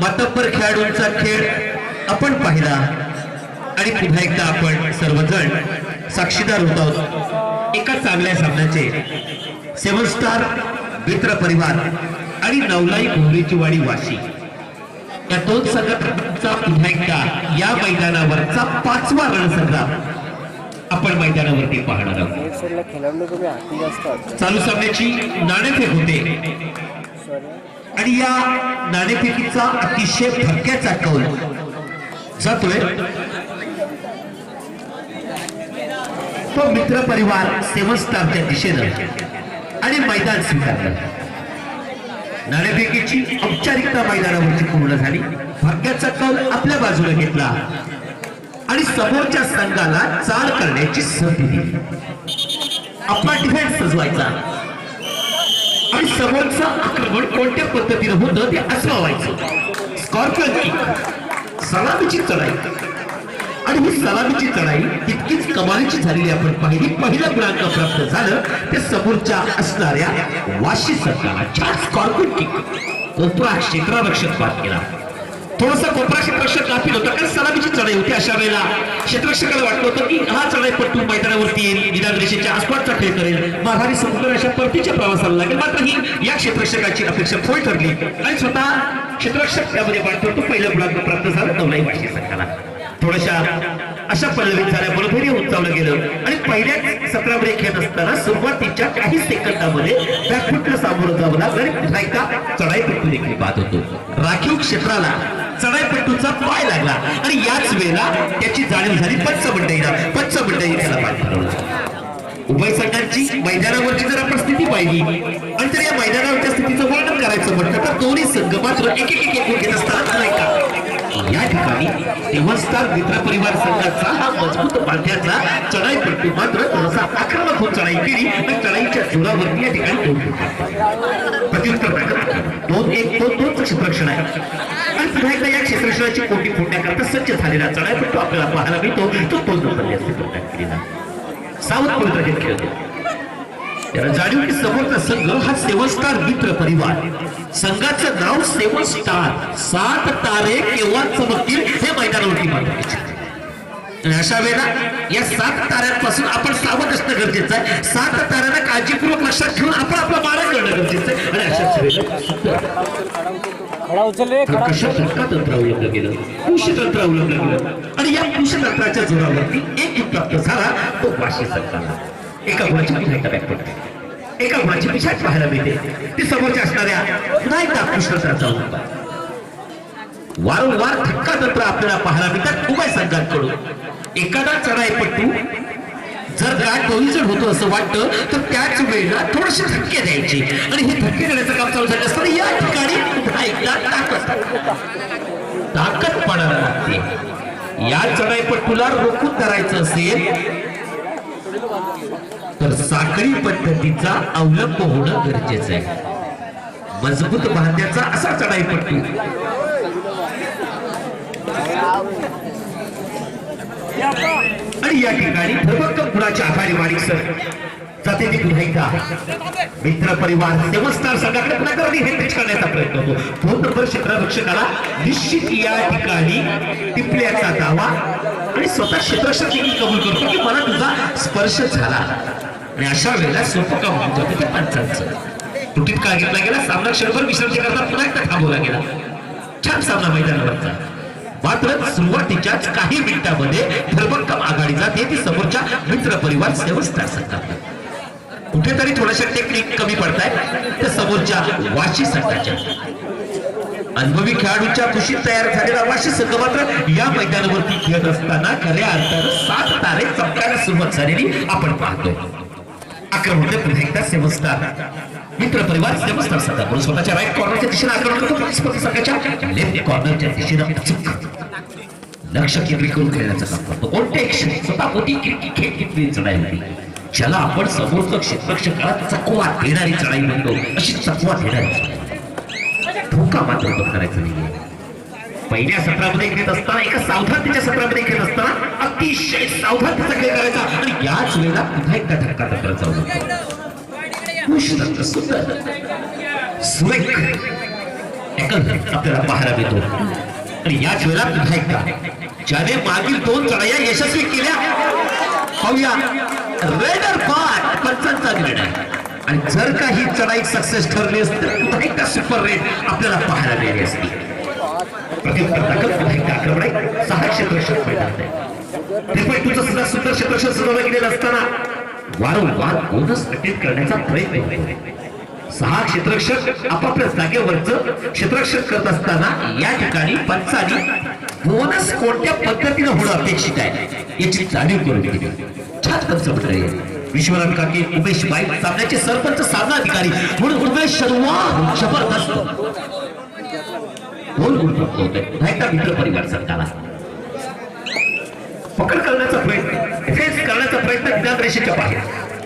मातब्बर खेळाडूंचा खेळ आपण पाहिला. आणि पुन्हा एकदा आपण सर्वजण साक्षीदार होत आहोत. एका चांगल्या सामन्याचे सेवन स्टार मित्र परिवार आणि नवलाई भोवरीची वाडी वाशी. या दोन संघटनांचा पुन्हा एकदा या मैदानावरचा पाचवा रणसंग्राम आपण मैदानावरती पाहणार आहोत. चालू सामन्याची नाणेफेक होते. आणि या नाणेफेकीचा अतिशय फटक्याचा कौल जातोय तो मित्र परिवार सेवन स्टारच्या दिशेनं आणि मैदान स्वीकारलं. नाणेफेकीची औपचारिकता मैदानावरती पूर्ण झाली. भाग्याचा कौल आपल्या बाजूला घेतला. आणि समोरच्या संघाला चाल करण्याची संधी दिली. आपला डिफेन्स सजवायचा. आणि समोरचं आक्रमण कोणत्या पद्धतीनं होतं ते असं व्हायचं स्कॉर्पियन किक सलामीची चढाई. आणि ही सलामीची चढाई इतकीच कमालीची झालेली आपण पाहिली. पहिला गुणांक प्राप्त झालं ते समोरच्या असणाऱ्या वाशी सरकारला चार स्कॉर्पियन किक कोपरा क्षेत्ररक्षक बाद केला. थोडस कोपराशी क्षेत्ररक्षक गाफील होता. कारण सलामीची चढाई होती अशा वेळेला. क्षेत्रक्षकाला वाटलं होतं की हा चढाई पट्टू मैदानावरती येईल. निदान रेषेच्या आसपासचा खेळ करेल. माघारी समुद्र अशा परतीच्या प्रवासाला लागेल. मात्र ही या क्षेत्रक्षकाची अपेक्षा फोल ठरली. आणि स्वतः क्षेत्रक्षक त्यामध्ये वाटतो तो पहिला गुणांक प्राप्त झाला. नवलाई वाटली संघाला. थोड्याशा अशा पल्लवीत झाल्या. बरोबरी उंचावलं गेलं. आणि पहिल्या सत्रामध्ये खेळत असताना सुरुवातीच्या काही सेकंदामध्ये बॅकफुटला सामोरं जावं लागलं. आणि चढाई पट्टू देखील पाहत होतो. राखीव क्षेत्राला चढाईपट्टूचा पाय लागला. आणि याच वेळेला त्याची जाणीव झाली पंच मंडईला पंच मंडई त्याला पाय उभय संघांची मैदानावरची जर आपण स्थिती पाहिली. आणि जर या मैदानावरच्या स्थितीचं वर्णन करायचं म्हटलं तर दोन्ही संघ मात्र एक एक एक एक घेत असताना नाही का? या ठिकाणी देवस्थान मित्र परिवार संघाचा हा मजबूत बांध्याचा चढाईपट्टू. मात्र थोडासा आक्रमक होत चढाई केली आणि चढाईच्या जोरावरती या ठिकाणी दोन प्रत्युत्तर प्रकार दोन एक तो तोच क्षेत्रक्षण आहे. आणि पुन्हा एकदा या क्षेत्रक्षणाची कोटी फोडण्याकरता सज्ज झालेला चढाई चढाईपट्टू आपल्याला पाहायला मिळतो. तो तोच नंबर असते सावध पवित्र खेळतो त्याला जाणीव समोरचा संघ हा सेवन स्टार मित्र परिवार. संघाचं नाव सेवन स्टार सात तारे केव्हा चमकतील हे मैदानावरती मांडायचे अशा वेळेला या सात ताऱ्यांपासून आपण सावध असणं गरजेचं आहे. सात ताऱ्यांना काळजीपूर्वक लक्षात ठेवून आपण आपला मारण करणं गरजेचं आहे. आणि अशाच वेळेला कशा उचल तंत्र अवलंबलं गेलं कृषी तंत्र अवलंबलं गेलं आणि या कृषी तंत्राच्या जोरावरती एक गुण प्राप्त झाला तो वाशी सरकारला एका गुणाची पिछाट एकदा बॅक पडते? एका गुणाची पिछाट पाहायला मिळते. ती समोरच्या असणाऱ्या पुन्हा एकदा कृष्णसराचा अवलंब वारंवार थक्का तंत्र आपल्याला पाहायला मिळतात. उभय संघांकडून एखादा चढाईपट्टू जर गाठ डोईजड होतो असं वाटतं तर त्याच वेळेला थोडेसे धक्के द्यायचे. आणि हे धक्के देण्याचं काम चालू झालं असताना या ठिकाणी पुन्हा एकदा ताकद. ताकद पडायला लागते. या चढाईपट्टूला रोखून धरायचं असेल तर साखळी पद्धतीचा अवलंब होणं गरजेचं आहे. मजबूत बांध्याचा असा चढाई चढाईपट्टू आणि या ठिकाणी भरभक्कम कुणाच्या आघाडी वाढी सर जाते ती मित्र परिवार देवस्थान संघाकडे पुन्हा हे pitch करण्याचा प्रयत्न होतो. दोन क्षेत्ररक्षकाला निश्चित या ठिकाणी टिपल्याचा दावा. आणि स्वतः क्षेत्ररक्षक कबूल करतो की मला तुझा स्पर्श झाला. आणि अशा वेळेला सोपं काम होतं ते पंचांचं तुटीत काळ घेतला गेला सामना क्षणभर विश्रांती करता पुन्हा एकदा थांबवला गेला. छान सामना मैदानावरचा. मात्र सुरुवातीच्याच काही मिनिटांमध्ये धर्मक्कम आघाडी जाते ती समोरच्या मित्र परिवार सेवस्था संघात कुठेतरी थोड्याशा टेक्निक कमी पडताय तर समोरच्या वाशी संघाच्या. अनुभवी खेळाडूंच्या कुशीत तयार झालेला वाशी संघ मात्र या मैदानावरती खेळत असताना खऱ्या अर्थानं सात तारे चमकायला सुरुवात झालेली आपण पाहतो आक्रमण पुन्हा एकदा सेवस्थान मित्र परिवार सेवस्थान सध्या करून स्वतःच्या राईट कॉर्नरच्या दिशेने आक्रमण करतो प्रतिस्पर्धी संघाच्या लेफ्ट कॉर्नरच्या दिशेने अचूक लक्ष केंद्रित करून खेळण्याचं काम करतो. कोणत्या क्षणी स्वतः होती खेळ किती चढाई होती. ज्याला आपण समोरचं क्षेत्ररक्षकाला चकवा देणारी चढाई म्हणतो अशी चकवा देणारी. धोका मात्र करायचा नाही पहिल्या सत्रामध्ये खेळत असताना एका सावधानतेच्या सत्रामध्ये खेळत असताना अतिशय सावधानतेचा खेळ करायचा. आणि याच वेळेला पुन्हा एकदा धक्का धक्का चालू सुंदर सुरेख. टॅकल आपल्याला पाहायला मिळतो आणि याच वेळेला पुन्हा एकदा ज्याने मागील दोन चढाया यशस्वी केल्या पाहूया. रेडर पार्ट पंचांचा निर्णय. आणि जर का ही चढाई सक्सेस ठरली असती तर एकदा सुपर रेट आपल्याला पाहायला मिळाली असती. प्रत्युत्तर दाखल पुन्हा एकदा सहा क्षेत्रक्षक मैदानात आहे त्रिपॉईंट टूचं सुद्धा सुंदर क्षेत्रक्षक सजवलं गेलेलं असताना वारंवार बोनस अटेंड करण्याचा प्रयत्न सहा क्षेत्रक्षक आपापल्या जागेवरच क्षेत्रक्षक करत असताना या ठिकाणी पंचानी बोनस कोणत्या पद्धतीने होणं अपेक्षित आहे याची जाणीव करून दिली. छान पंच मंडळी आहे. विश्वनाथ काके उमेश बाईक सामन्याचे सरपंच साधना अधिकारी म्हणून उमेश शर्मा जबरदस्त. गोल गोल प्राप्त होतोय. पुन्हा मित्र परिवार सरकारला पकड करण्याचा प्रयत्न. डिफेन्स करण्याचा प्रयत्न ज्ञान रेषेच्या बाहेर.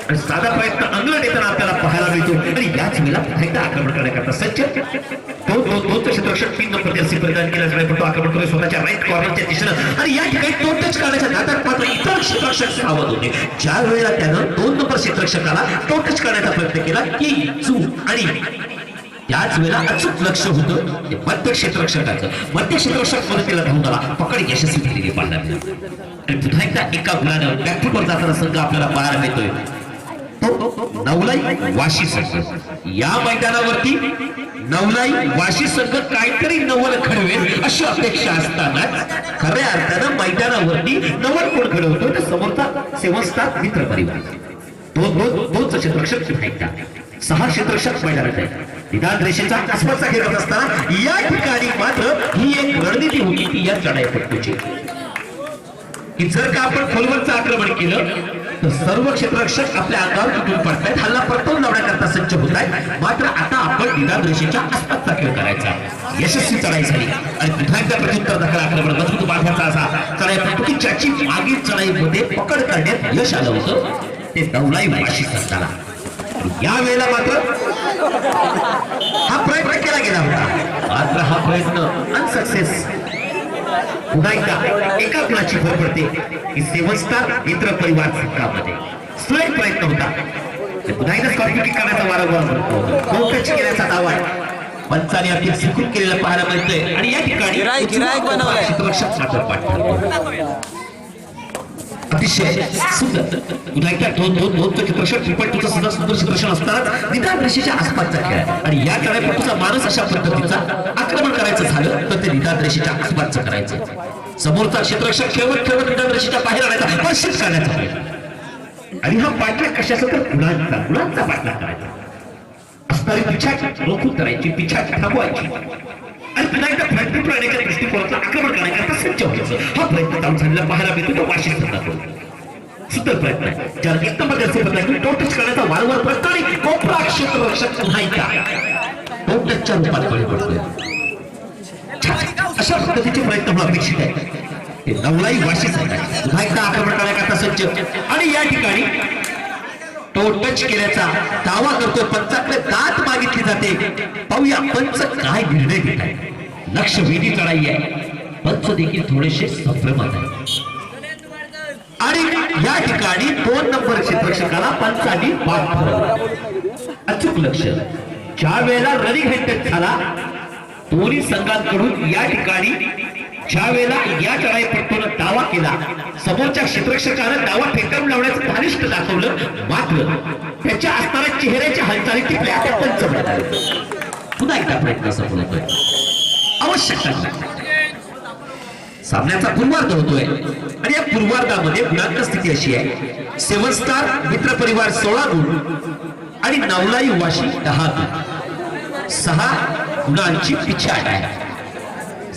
आणि साधा प्रयत्न अंगलट येताना आपल्याला पाहायला मिळतो. आणि याच वेळेला फायदा आक्रमण करण्याकरता सज्ज. तो दोन दोन क्षेत्ररक्षक तीन नंबर जर्सी परिधान केला. जाणार पण तो आक्रमण करतो स्वतःच्या राईट कॉर्नरच्या दिशेनं आणि या ठिकाणी तो टच करण्याच्या नादात मात्र इतर क्षेत्रक्षक सावध होते. ज्या वेळेला त्यानं दोन नंबर क्षेत्रक्षकाला तो टच करण्याचा प्रयत्न केला की चू आणि याच वेळेला अचूक लक्ष होतं. ते मध्य क्षेत्ररक्षकाचं मध्य क्षेत्ररक्षक मदतीला धावून आला पकड यशस्वी केलेली पाहायला आणि पुन्हा एकदा एका गुणानं बॅकफुटवर जाताना संघ आपल्याला पाहायला मिळतोय. नवलाई वाशी संघ. या मैदानावरती नवलाई वाशी संघ काहीतरी नवल खडवेल अशी अपेक्षा असतानाच खऱ्या अर्थानं मैदानावरती नवल कोण घडवतो तर समोरचा सेवस्तात मित्र परिवार. दोन दोन दोनच क्षेत्रक्षक एकदा. सहा क्षेत्रक्षक मैदानात आहे विधान रेषेचा आसपासचा घेत करत असताना या ठिकाणी मात्र ही एक रणनीती होती ती या चढाईपट्टूची. की जर का आपण खोलवरचं आक्रमण केलं तर सर्व क्षेत्ररक्षक आपल्या अंगावर तुटून पडतायत हल्ला परतवून लावण्याकरता सज्ज होत आहेत मात्र आता आपण विधान रेषेच्या आसपासचा खेळ करायचा. यशस्वी चढाई झाली. आणि पुन्हा प्रत्युत्तर दखल आक्रमण मजबूत बांधण्याचा असा चढाई की ज्याची मागील चढाईमध्ये पकड करण्यात यश आलं होतं ते नवलाई वाशी करताना या वेळेला मात्र हा प्रयत्न केला गेला होता. मात्र हा प्रयत्न अनसक्सेस पुन्हा एकदा एका गुणाची भर पडते की सेवन स्टार मित्र परिवार संघामध्ये सुरेख प्रयत्न होता. पुन्हा एकदा स्कॉर्पिओ किक करण्याचा वारंवार कोकच केल्याचा दावा आहे. पंचाने अगदी स्वीकृत केलेलं पाहायला मिळतंय. आणि या ठिकाणी गिराईक- गिराईक बनवलंय. क्षेत्ररक्षक मात्र पाठ ठरतो. अतिशय सुंदर. पुन्हा एकदा दोन दोन दोन क्षेत्ररक्षक ट्रिपल टूचा सुद्धा सुंदर क्षेत्ररक्षण असतात. निदान रेषेच्या आसपासचा खेळ. आणि या खेळापटूचा माणूस अशा पद्धतीचा आक्रमण करायचं झालं तर ते निदान रेषेच्या आसपासचं करायचं. समोरचा क्षेत्ररक्षक खेळवत खेळवत निदान रेषेच्या बाहेर आणायचा आकर्षित करण्याचा प्रयत्न आणि हा पाठलाग कशाचा तर गुणांचा गुणांचा पाठलाग करायचा असणारी पिछा रोखून करायची पिछा थांबवायची. आणि पुन्हा एकदा प्रयत्न प्राण्याच्या दृष्टिकोनाचं आक्रमण करण्याकरता सज्ज व्हायचं हा प्रयत्न चालू झालेला पाहायला मिळतो. तो वाशी संघातून सुंदर प्रयत्न. आहे ज्याला एक नंबर जास्त प्रयत्न तो करण्याचा वारंवार प्रयत्न आणि कोपरा क्षेत्ररक्षक पुन्हा एकदा. तो रूपात बळी पडतोय. अशा पद्धतीचे प्रयत्न म्हणून अपेक्षित आहे. ते नवलाई वाशी संघ आहे. पुन्हा एकदा आक्रमण करण्याकरता सज्ज. आणि या ठिकाणी तो टच केल्याचा दावा करतो पंचाकडे दात मागितली जाते. पाहूया पंच काय निर्णय घेत आहे लक्ष वेधी चढाई आहे. पंच देखील थोडेसे संभ्रमात आहे आणि या ठिकाणी दोन नंबर क्षेत्रक्षकाला पंचांनी बाद अचूक लक्ष. ज्या वेळेला रनिंग हेड झाला दोन्ही संघांकडून या ठिकाणी ज्या वेळेला या चढाईपट्टून दावा केला समोरच्या क्षेत्रक्षकानं दावा फेकम लावण्याचं धारिष्ट दाखवलं मात्र त्याच्या असणाऱ्या चेहऱ्याच्या हालचाली टिपल्या. त्या पंच पुन्हा एकदा प्रयत्न सफल होतोय सामन्याचा पूर्वार्ध होतोय. आणि या पूर्वार्धामध्ये गुणांक स्थिती अशी आहे. सेवन स्टार मित्र परिवार सोळा गुण आणि नवलाई वाशी दहा गुण. सहा गुणांची पिछाट आहे.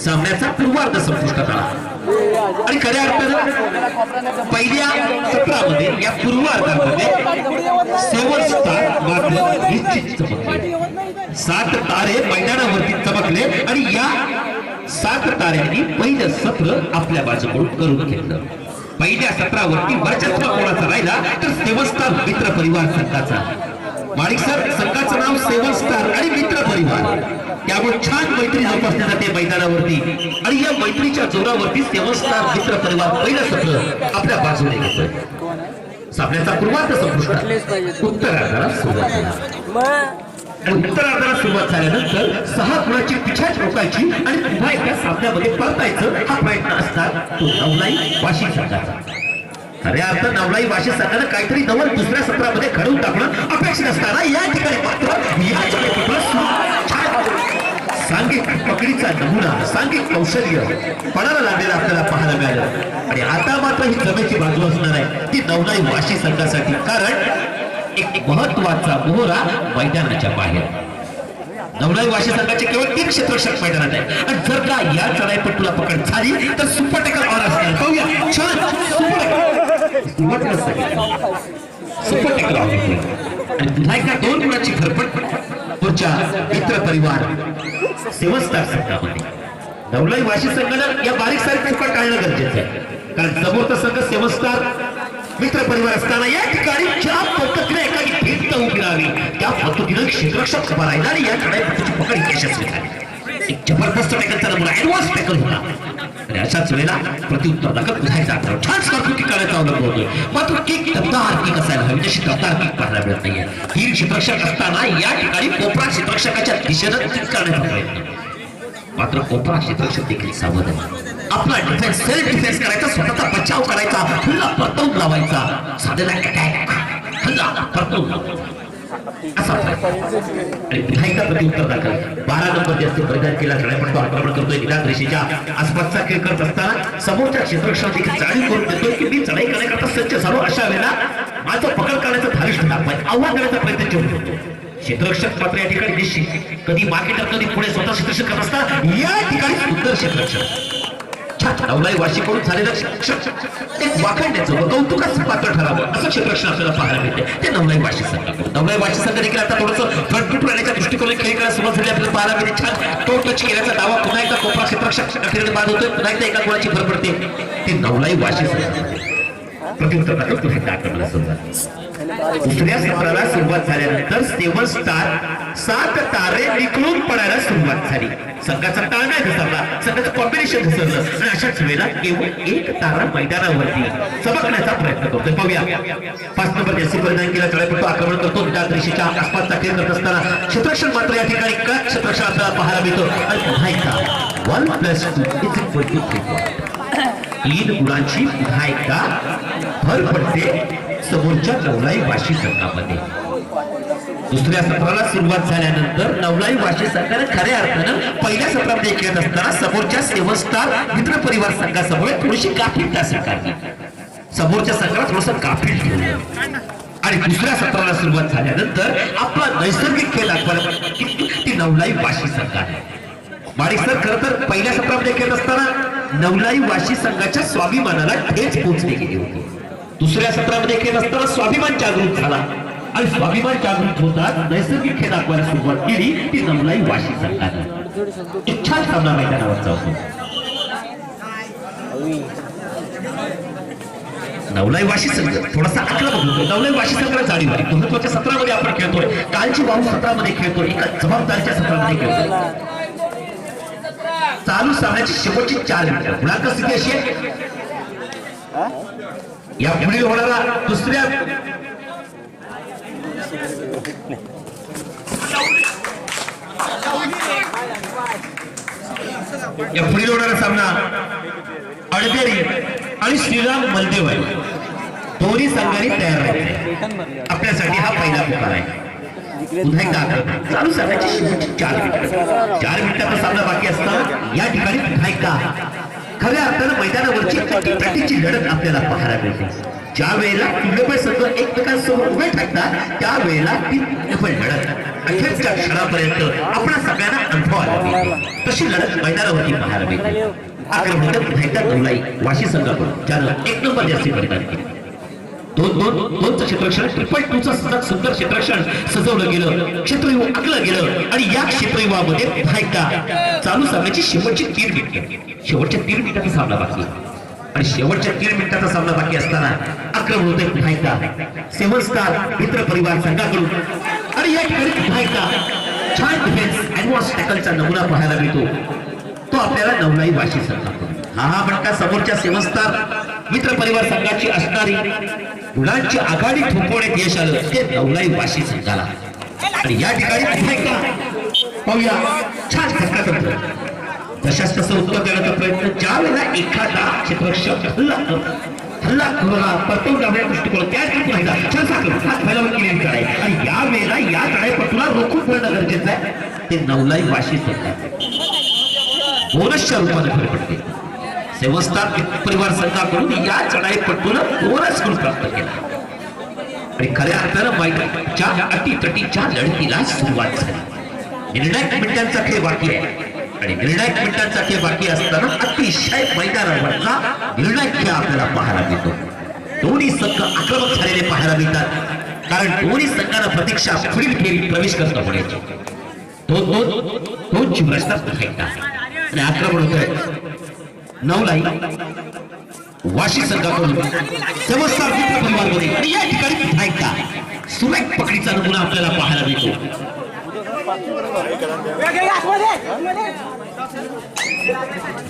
सामन्याचा पूर्वार्ध संपुष्टात आला. आणि खऱ्या अर्थानं पहिल्या सत्रामध्ये या पूर्वार्धामध्ये सेवन स्टार मात्र निश्चित चमकले सात तारे मैदानावरती चमकले आणि या सात ताऱ्यांनी पहिलं सत्र आपल्या बाजूकडून करून घेतलं. पहिल्या सत्रावरती वर्चस्व कोणाचा राहिला? तर सेवन स्टार मित्र परिवार संघाचा. माणिक सर संघाचं नाव सेवन स्टार आणि मित्र परिवार. त्यामुळे छान मैत्री जोपासली जाते मैदानावरती. आणि या मैत्रीच्या जोरावरती सेवन स्टार मित्र परिवार पहिलं सत्र आपल्या बाजूने घेतोय सापण्याचा पूर्वार्थ संपुष्टात उत्तरार्धाला सुरुवात उत्तरार्धाला सुरुवात झाल्यानंतर सहा गुणाची पिछाच रोखायची आणि पुन्हा एकदा सामन्यामध्ये परतायचं हा प्रयत्न असतात तो नवलाई वाशी संघाचा. खऱ्या अर्थ नवलाई वाशी संघानं काहीतरी नवल दुसऱ्या सत्रामध्ये घडवून टाकणं अपेक्षित असताना या ठिकाणी मात्र या सांघिक पकडीचा नमुना सांघिक कौशल्य पणाला लागलेलं आपल्याला पाहायला मिळालं. आणि आता मात्र ही जमेची बाजू असणार आहे ती नवलाई वाशी संघासाठी कारण एक महत्त्वाचा मोहरा मैदानाच्या बाहेर. नवलाई वाशी संघाचे केवळ तीन क्षेत्रक्षक मैदानात आहे. आणि जर का या चढाईपटूला पकड झाली तर सुपर टेकर ऑर असणार. पाहूया. छान सुपर टेकर सुरुवातीलाच सांगितलं. सुपर आणि पुन्हा एकदा दोन गुणाची खरपट पुढच्या मित्र परिवार सेवस्तार संघामध्ये नवलाई वाशी संघाला या बारीक सारीक फुकट टाळणं गरजेचं आहे कारण समोरचा संघ सेवस्तार मित्र परिवार असताना या ठिकाणी ज्या पद्धतीने एखादी भिंत उभी राहावी त्या पद्धतीनं क्षेत्रक्षक उभा राहिला आणि या चढाईपट्टूची पकड यशस्वी झाली एक जबरदस्त टॅकलचा नमुना ऍडव्हान्स टॅकल होता अशाच वेळेला प्रत्युत्तर दाखल पुन्हा आग्रह छान स्कॉर्पिंग करायचा अवलंब होतोय मात्र किक दमदार किक असायला हवी तशी दमदार किक पाहायला मिळत नाहीये. ही क्षेत्ररक्षक असताना या ठिकाणी कोपरा क्षेत्ररक्षकाच्या दिशेनं किक करण्याचा प्रयत्न. मात्र कोपरा क्षेत्ररक्षक देखील सावध आहे. आपला डिफेन्स सेल्फ डिफेन्स करायचा स्वतःचा बचाव करायचा हल्ला परतवून लावायचा. साधेला अटॅक हल्ला परतवून लावायचा. प्रत्युत्तर दाखल. बारा नंबर जास्त परिधान केला पण तो आक्रमण करतोय निदान रेषेच्या आसपासचा खेळ करत असताना समोरच्या क्षेत्ररक्षण देखील जाणीव करून देतोय की मी चढाई करण्याकरता सज्ज झालो अशा वेळेला माझं पकड करण्याचा धारिष्ठ दाखवाय आव्हान करण्याचा प्रयत्न ठेवतो. क्षेत्ररक्षक मात्र या ठिकाणी निश्चित. कधी मागे तर कधी पुढे स्वतः क्षेत्ररक्षक करत असता या ठिकाणी सुंदर क्षेत्ररक्षक. नवलाई नवलाई वार्षिकडून झालेलं शिक्षण. एक वाखाणण्याचं व कौतुकाचं पात्र ठरावं असं क्षेत्ररक्षण आपल्याला पाहायला मिळते. ते नवलाई वाशी संघ नवलाई वाशी संघ देखील आता थोडंसं फ्रंट राहण्याच्या दृष्टिकोनाने खेळ करायला सुरुवात झाली. आपल्याला पाहायला मिळते. छान तो टच केल्याचा दावा पुन्हा एकदा कोपरा क्षेत्ररक्षक ठिकाणी बाद होतोय. पुन्हा एकदा एका गुणाची भर पडते. ते नवलाई वाशी संघ प्रत्युत्तर दाखल पुन्हा एकदा आक्रमणाला सुरुवात दुसऱ्या सत्राला सुरुवात झाल्यानंतर सेवन स्टार सात तारे निकळून पडायला सुरुवात झाली. संघाचा टाळ घसरला संघाचं कॉम्बिनेशन घसरलं आणि अशाच वेळेला केवळ एक तारा मैदानावरती चमकण्याचा प्रयत्न करतोय. पाहूया पाच नंबर जास्ती परिणाम केला चढाईपट्टू आक्रमण करतो. त्या रेषेच्या आसपासचा खेळ करत असताना क्षेत्रक्षण मात्र या ठिकाणी का क्षेत्रक्षण आपल्याला पाहायला मिळतो. आणि पुन्हा एकदा one plus two is equal to three तीन गुणांची पुन्हा एकदा भर पडते. समोरच्या नवलाई वाशी संघामध्ये दुसऱ्या सत्राला सुरुवात झाल्यानंतर नवलाई वाशी संघाने खऱ्या अर्थानं पहिल्या सत्रामध्ये खेळत असताना समोरच्या सेवस्टार मित्र परिवार संघासमोर थोडीशी गाफीलता स्वीकारली समोरच्या संघाला थोडस गाफील ठेवलं. आणि दुसऱ्या सत्राला सुरुवात झाल्यानंतर आपला नैसर्गिक खेळ दाखवायला ती- नवलाई वाशी संघ आहे सर खर तर पहिल्या सत्रामध्ये खेळत असताना नवलाई वाशी संघाच्या स्वाभिमानाला ठेच पोचली गेली होती. दुसऱ्या सत्रामध्ये खेळ असताना स्वाभिमान जागृत झाला. आणि स्वाभिमान जागृत होतात नैसर्गिक खेळ दाखवायला सुरुवात केली ती नवलाई वाशी संघाने सामना मैदानावरचा होतो नवलाई वाशी संघ थोडासा आकडा बघतो नवलाई वाशी संघाला जाणीव आहे महत्त्वाच्या सत्रामध्ये आपण खेळतोय. कालची वाहू सत्रामध्ये खेळतोय. एका जबाबदारीच्या सत्रामध्ये खेळतोय. चालू सामन्याची शेवटची चार मिनिटं. मुलाखत स्थिती अशी आहे. या पुढील होणारा दुसऱ्या या पुढील होणारा सामना अडदेरी आणि श्रीराम मलदेव आहे दोन्ही संघाने तयार राहिले. आपल्यासाठी हा पहिला प्रकार आहे. पुन्हा एकदा चालू सामन्याची शेवटची चार मिनिटं. चार मिनिटाचा सामना बाकी असताना या ठिकाणी पुन्हा एकदा खऱ्या अर्थानं मैदानावरची प्रत्येकची लढत आपल्याला पाहायला मिळते. ज्या वेळेला तुल्यबळ संघ एकमेकांसमोर उभे टाकतात त्यावेळेला ती तुल्यबळ लढत. अखेरच्या क्षणापर्यंत आपल्या सगळ्यांना अनुभवायला मिळते. तशी लढत मैदानावरती पाहायला मिळते. पुन्हा एकदा दोलाई वाशी संघाकडून ज्यानं एक नंबर जास्ती परिधान केली दोन दोन दोनचं क्षेत्रक्षण ट्रिपल टूचं सुद्धा सुंदर क्षेत्रक्षण सजवलं गेलं. क्षेत्रयुग आखलं गेलं. आणि या क्षेत्रयुगामध्ये पुन्हा चालू सामन्याची शेवटची तीन मिनिटं. शेवटच्या तीन मिनिटाचा सामना बाकी. आणि शेवटच्या तीन मिनिटाचा सामना बाकी असताना आक्रमण होते पुन्हा एकदा सेवन स्टार मित्र परिवार संघाकडून. आणि या ठिकाणी पुन्हा छान डिफेन्स ऍडव्हान्स टॅकलचा नमुना पाहायला मिळतो. तो आपल्याला नवलाई वाशी संघाकडून हा हा फटका समोरच्या सेवन स्टार मित्र परिवार संघाची असणारी गुणांची आघाडी थोपवण्यात यश आलं ते नवलाई वाशी संघाला. आणि या ठिकाणी पुन्हा एकदा पाहूया छान धक्का तंत्र तशाच तसं उत्तर देण्याचा प्रयत्न ज्या वेळेला एखादा क्षेत्ररक्षक हल्ला हल्ला कोरोना परतवून जाण्याचा दृष्टिकोन त्याच ठिकाणी पाहिला. छान साखर हात फैलावर केलेली आहे आणि या वेळेला या चढाईपटूला रोखून ठेवणं गरजेचं आहे. ते नवलाई वाशी होतात बोनसच्या रूपाने फरक पडते. सेवस्थान परिवार संघाकडून या चढाईपटूनं कोरस गुण प्राप्त केला. आणि खऱ्या अर्थानं मैदानाच्या अटीतटीच्या लढतीला सुरुवात झाली. निर्णायक मिनिटांचा खेळ बाकी आहे. आणि निर्णायक मिनिटांचा खेळ बाकी असताना अतिशय मैदानावरचा निर्णायक खेळ आपल्याला पाहायला मिळतो. दोन्ही संघ आक्रमक झालेले पाहायला मिळतात. कारण दोन्ही संघांना प्रतीक्षा पुढील फेरी प्रवेश करता होण्याची. दोन दोन दोन चिवरसता आणि आक्रमण होत आहे नवलाई वाशी संघाकडून समजदार मित्र परिवारमध्ये आणि या ठिकाणी ऐकता एकदा सुरेख पकडीचा नमुना आपल्याला पाहायला मिळतो.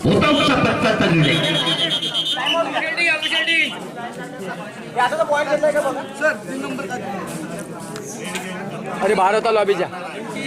भूतांच्या पत्त्याचा निर्णय. अरे भारत आलो अभिजा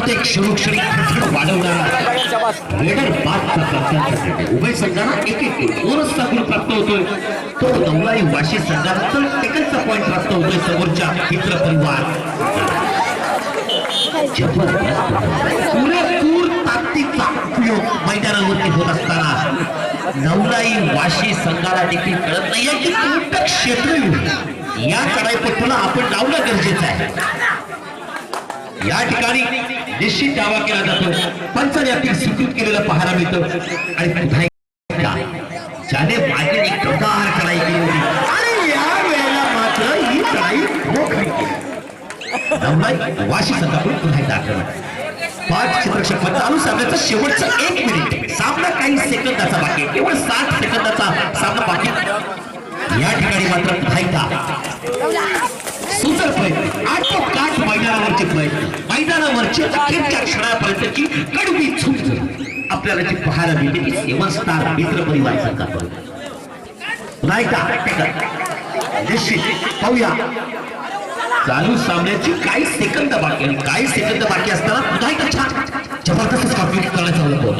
प्रत्येक क्षणोक्षणी खटखट वाढवणारा शाबास रेडर बादचा उभय संघाला एक एक बोनसचा गुण प्राप्त होतोय. तो नवलाई वाशी संघाला तर टेकनचा पॉईंट प्राप्त होतोय समोरच्या मित्र परिवार. जबरदस्त पुरेपूर ताकदीचा उपयोग मैदानावरती होत असताना नवलाई वाशी संघाला देखील कळत नाहीये की कोणतं क्षेत्र या चढाईपटूला आपण लावणं गरजेचं आहे. या ठिकाणी निश्चित दावा केला जातो पंचर यातील स्वीकृत केलेलं पाहायला मिळतं. आणि पुन्हा ज्याने मागे एक गंगार चढाई केली होती. आणि या वेळेला मात्र ही चढाई मोकळी केली. नवलाई वाशी संघाकडून पुन्हा दाखल पाच चित्रक्षक चालू सामन्याचा शेवटचा एक मिनिट. सामना काही सेकंदाचा बाकी केवळ सात सेकंदाचा सामना बाकी या ठिकाणी मात्र पुन्हा एकदा. सुंदर प्रयत्न आटोकाट प्रयत्न मैदानावरची अखेरच्या क्षणापर्यंतची कडवी झुंज आपल्याला जी पाहायला मिळते की सेवन स्टार मित्र परिवार संघाकडून पुन्हा एकदा निश्चित. पाहूया. चालू सामन्याची काही सेकंद बाकी आणि काही सेकंद बाकी असताना पुन्हा एकदा छान. जबरदस्त स्कॉर्पिंग करण्याचा होतो.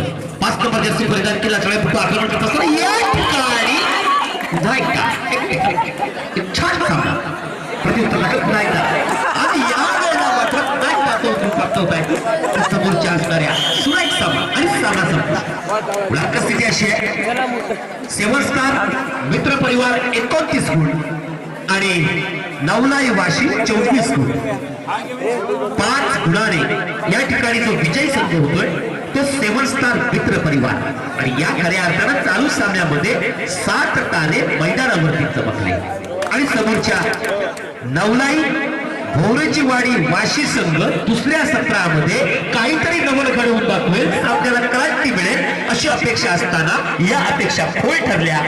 पाच नंबर जर्सी परिधान केला चढाईपटू आक्रमण करत असताना या ठिकाणी पुन्हा एकदा. एक- एक- एक- एक- एक छान सामना. प्रत्युत्तर पुन्हा एकदा आणि या वेळेला मात्र पुन्हा एकदा तो गुण समोरच्या असणाऱ्या सुरेख सामना आणि सामना संपला उलट स्थिती अशी आहे? चला सेवन स्टार मित्र परिवार एकोणतीस गुण आणि नवलाई वाशी चौतीस गुण. पाच गुणाने या ठिकाणी जो विजय संघ होतोय तो सेवन स्टार मित्र परिवार. आणि या खऱ्या अर्थानं चालू सामन्यामध्ये सात तारे मैदानावरती चमकले. आणि समोरच्या नवलाई भोरेची वाडी वाशी संघ दुसऱ्या सत्रामध्ये काहीतरी नवल घडवून दाखवेल. आपल्याला क्रांती मिळेल अशी अपेक्षा असताना या अपेक्षा फोल ठरल्या.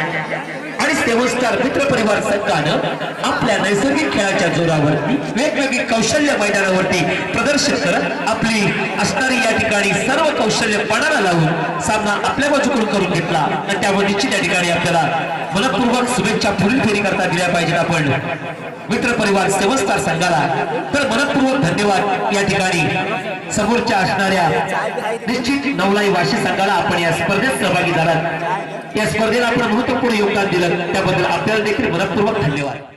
आणि सेवस्टार मित्र परिवार संघानं आपल्या नैसर्गिक खेळाच्या जोरावरती वेगवेगळी कौशल्य मैदानावरती प्रदर्शन करत आपली असणारी या ठिकाणी सर्व कौशल्य पणाला लावून सामना आपल्या बाजूकडून करून घेतला. आणि त्यामुळे निश्चित या ठिकाणी आपल्याला मनपूर्वक शुभेच्छा पुढील फेरी करता दिल्या पाहिजेत आपण. मित्र परिवार सेवस्टार संघाला तर मनपूर्वक धन्यवाद या ठिकाणी. समोरच्या असणाऱ्या निश्चित नवलाई वाशी संघाला आपण या स्पर्धेत सहभागी झालात. या स्पर्धेला आपण महत्त्वपूर्ण योगदान दिलं. त्याबद्दल आपल्याला देखील मनपूर्वक धन्यवाद.